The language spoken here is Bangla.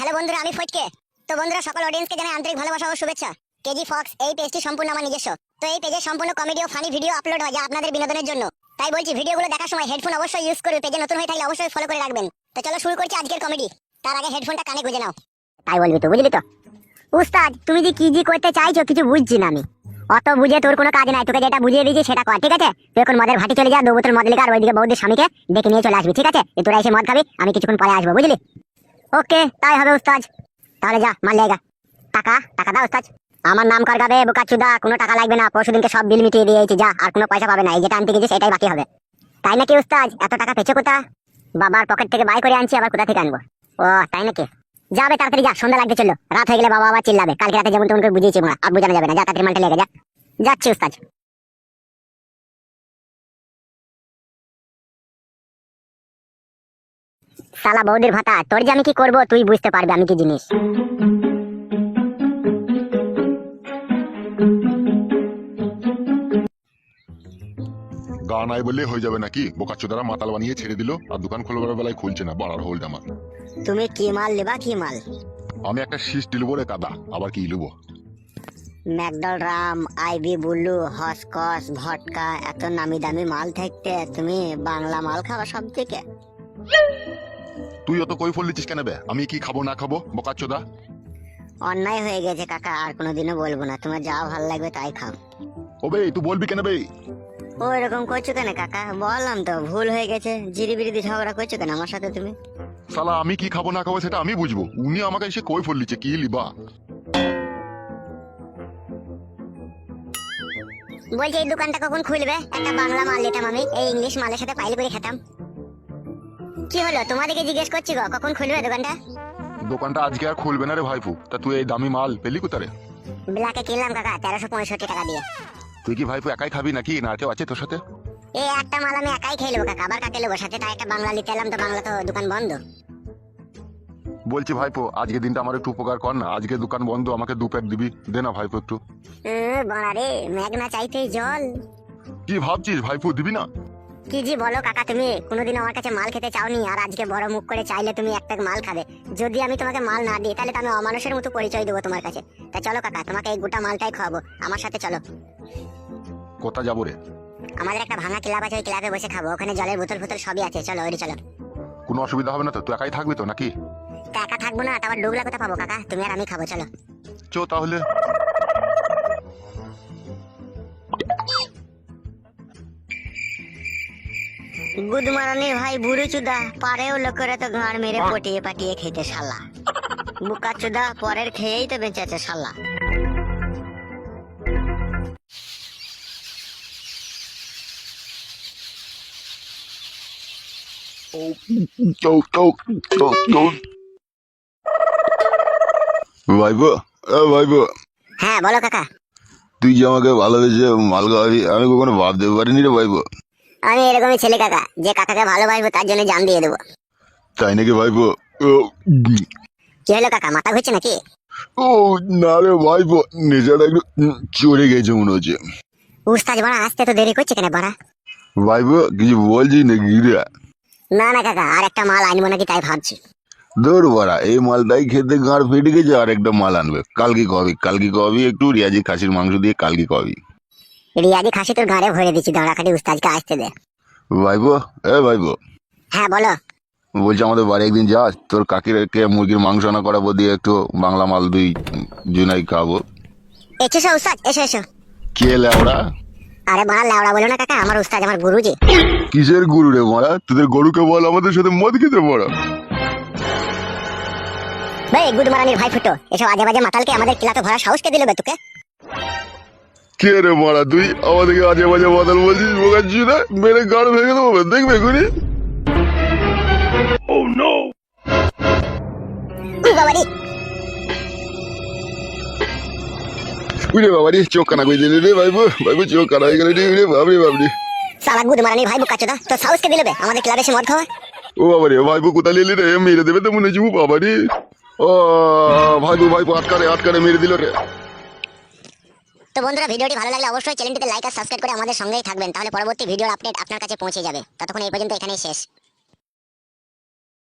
হ্যালো বন্ধুরা, আমি ফটকে। তো বন্ধুরা, সকল অডিয়েন্সকে জানাই আন্তরিক ভালোবাসা ও শুভেচ্ছা। কেজি ফক্স, এই পেজটি সম্পূর্ণ আমার নিজস্ব। তো এই পেজে সম্পূর্ণ কমেডি ও ফানি ভিডিও আপলোড হয় যা আপনাদের বিনোদনের জন্য। তাই বলছি ভিডিওগুলো দেখার সময় হেডফোন অবশ্যই ইউজ করবে। পেজে নতুন হয়ে থাকলে অবশ্যই ফলো করে রাখবেন। তো চলো শুরু করছি আজকের কমেডি তার আগে হেডফোনটা কানে গুঁজে নাও। তাই বলবি তো, বুঝলি তো? উস্তাদ, তুমি যে কি জি করতে চাইছো, কিছু বুঝছি না আমি। অত বুঝে তোর কোনো কাজ নাই। তোকে যেটা বুঝিয়ে দিয়েছি সেটা কর, ঠিক আছে? তুই এখন মদের ভাটি চলে যা, দু বোতল মদ লেগে আর ওইদিকে বৌদির স্বামীকে ডেকে নিয়ে চলে আসবি, ঠিক আছে? তোরা এসে মদ খাবি, আমি কিছুক্ষণ পরে আসব, বুঝলি? ওকে, তাই হবে উস্তাদ। তাহলে যা, মাল লেগা টাকা টাকা দাও উস্তাদ। আমার নাম কর গাবে বোকা চুদা কোনো টাকা লাগবে না, পরশু দিনকে সব বিল মিটিয়ে দিয়েছি, যা, আর কোনো পয়সা পাবে না, এই যেটা আনতে গেছি সেটাই বাকি হবে। তাই নাকি উস্তাজ এত টাকা পেছো কোথা? বাবার পকেট থেকে বাই করে আনছি, আবার কোথা থেকে আনব? ও, তাই নাকি? যাবে তাড়াতাড়ি যা, সন্ধ্যা লাগতে চলো রাত হয়ে গেলে বাবা আবার চিল্লাবে। কালকে রাতে যেমন তেমন করে বুঝিয়েছি আর বোঝানো যাবে না। যা, তাড়াতাড়ি মালটা লেগে যা। যাচ্ছি উস্তাদ। সালা বৌদির ভাতা তোর যে আমি কি করব তুই বুঝতে পারবি আমি কি জিনিস। গা নাই বললে হয়ে যাবে নাকি? বোকাচোদারা মাতাল বানিয়ে ছেড়ে দিল আর দোকান খোলবার বেলায় খুলছে না বাড়ার হোল্ড আমার। তুমি কি মাল নেবা কি মাল? আমি একটা শীষ দিলবো রে কাদা আবার কি লুবো? ম্যাকডল রাম আইবি বুলু হসকস ভটকা এত নামি দামি মাল থাকতে তুমি বাংলা মাল খাওয়া সব থেকে তুই অত কই ফল দিচ্ছিস কেন বে? আমি কি খাব না খাব? বোকাচোদা অন্যায় হয়ে গেছে কাকা আর কোনোদিনও বলব না। তোমার যা ভালো লাগবে তাই খাও। ও বে তুই বলবি কেন বে? ও এরকম করছ কেন কাকা? বললাম তো ভুল হয়ে গেছে। জিরি বিরিদি ঝগড়া করছ কেন আমার সাথে তুমি? সালা আমি কি খাব না খাব সেটা আমি বুঝব। উনি আমাকে এসে কই ফল দিচ্ছে কি লিবা? বলছি এই দোকানটা কখন খুলবে? একটা বাংলা মাল নিতাম আমি এই ইংলিশ মালের সাথে পাইল করে খেতাম। কি হলো? তোমাদেরকে জিজ্ঞেস করছি গো কখন খুলবে দোকানটা? দোকানটা আজকে আর খুলবে না রে ভাইপু। তা তুই এই দামি মাল পেলি কোথারে ব্ল্যাকে কিনলাম কাকা তেরোশো পঁয়ষট্টি টাকা দিয়ে। তুই কি ভাইপু একাই খাবি নাকি? না কেউ আছে তোর সাথে? এই একটা মাল আমি একাই খেয়ে নেব কাকা আবার কাকে নেব? সাথে তাই একটা বাংলা নিতে এলাম তো বাংলা তো দোকান বন্ধ। বলছি ভাইপো আজকে দিনটা আমার একটু উপকার কর না আজকে দোকান বন্ধ আমাকে দু প্যাক দিবি দে না ভাইপো একটু। বড়া রে মেঘ না চাইতেই জল। কি ভাবছিস ভাইপো দিবি না? কি জি বলো কাকা তুমি কোনোদিন আমার কাছে মাল খেতে চাওনি আর আজকে বড় মুখ করে চাইলে তুমি এক প্যাক মাল খাবে। যদি আমি তোমাকে মাল না দিই তাহলে তো আমি অমানুষের মতো পরিচয় দেবো তোমার কাছে। তা চলো কাকা তোমাকে এই গোটা মালটাই খাওয়াবো। আমার সাথে চলো। কোথা যাব রে? আমাদের একটা ভাঙা ক্লাব আছে ওই ক্লাবে বসে খাব। ওখানে জলের বোতল ফোতল সবই আছে। চলো ওই চলো। কোনো অসুবিধা হবে না তো? তুই একাই থাকবি তো নাকি? তা একা থাকব না তারপর ডুবলা কোথা পাবো কাকা? তুমি আর আমি খাব চলো। চো তাহলে। ভাই বুড়ো চুদা পারেও লোকেরা তো মেরে পটিয়ে পাটিয়ে খেতে শালা। বুকা চুদা পরের খেয়েই তো বেঁচে আছে শালা ভাইবো ভাইবো হ্যাঁ বলো কাকা। তুই যে আমাকে ভালোবেসে মাল খাওয়াবি আমি কখনো ভাবতে পারিনি রে ভাইবো আমি এরকমই ছেলে কাকা যে কাকাকে ভালোবাসবো তার জন্য জান দিয়ে দেবো। তাই নাকি ভাইবো ও, কি হলো কাকা মাথা ঘুরছে নাকি? ও না রে ভাইবো নেশাটা একটু চড়ে গেছে মনে হচ্ছে। উস্তাজ বাড়া আসতে তো দেরি করছে কেন বাড়া? ভাইবো কিছু বলছি নাকি রে না না কাকা আর একটা মাল আনব নাকি তাই ভাবছি। দৌড় বাড়া এই মালটাই খেতে গাঁড় ফেটে গেছে আর একটা মাল আনবে। কালকে কবি কালকে কবি একটু রিয়াজি খাসির মাংস দিয়ে কালকে কবি। রিয়াদি খাসি তোর ঘরে ভরে দিচ্ছি দৌড়াখাটি উস্তাজকে আসতে দে। ভাইবো? এ ভাইবো? হ্যাঁ বলো। বলছি আমাদের বাড়ি একদিন যাস তোর কাকিরকে মুরগির মাংস আনা করাবো দিয়ে একটু বাংলা মাল দুই জুনাই খাব। এসো উস্তাজ এসো এসো। কে লেওড়া? আরে বাড়া লেওড়া বলো না কাকা আমার উস্তাজ আমার গুরুজি। কিসের গুরু রে মারা তোদের গরুকে বল আমাদের সাথে মদ খেতে পড়া ভাই গুদমারানির ভাই ফুটো। এসব আজে বাজে মাতালকে আমাদের কিলাতে ভরা সাহস কে দিল বে তোকে? কে রে মারা তুই আমাদেরকে আজে বাজে বদল বলছিস বোকাচ্ছি না? মেরে গাড় ভেঙে দেবো দেখবে এখনই? বাবারি। উরে বাবা রে চোখ কানা করে দিলি রে ভাইবো ভাইবো চোখ কানা হয়ে গেল রে বাবরে বাবরে সালা গুদমারানির ভাই বুকাচোদা তো সাহস কে আমাদের ক্লাবে এসে মদ খাওয়া ও বাবা রে ভাইবো কোথায় নিলি রে? মেরে দেবে তো মনে হচ্ছে ও বাবা রে ও ভাইবো ভাইবো আটকারে আটকারে মেরে দিল রে। তো বন্ধুরা, ভিডিওটি ভালো লাগলে অবশ্যই চ্যানেলটিতে লাইক আর সাবস্ক্রাইব করে আমাদের সঙ্গেই থাকবেন। তাহলে পরবর্তী ভিডিওর আপডেট আপনার কাছে পৌঁছে যাবে। ততক্ষণ এই পর্যন্ত এখানেই শেষ।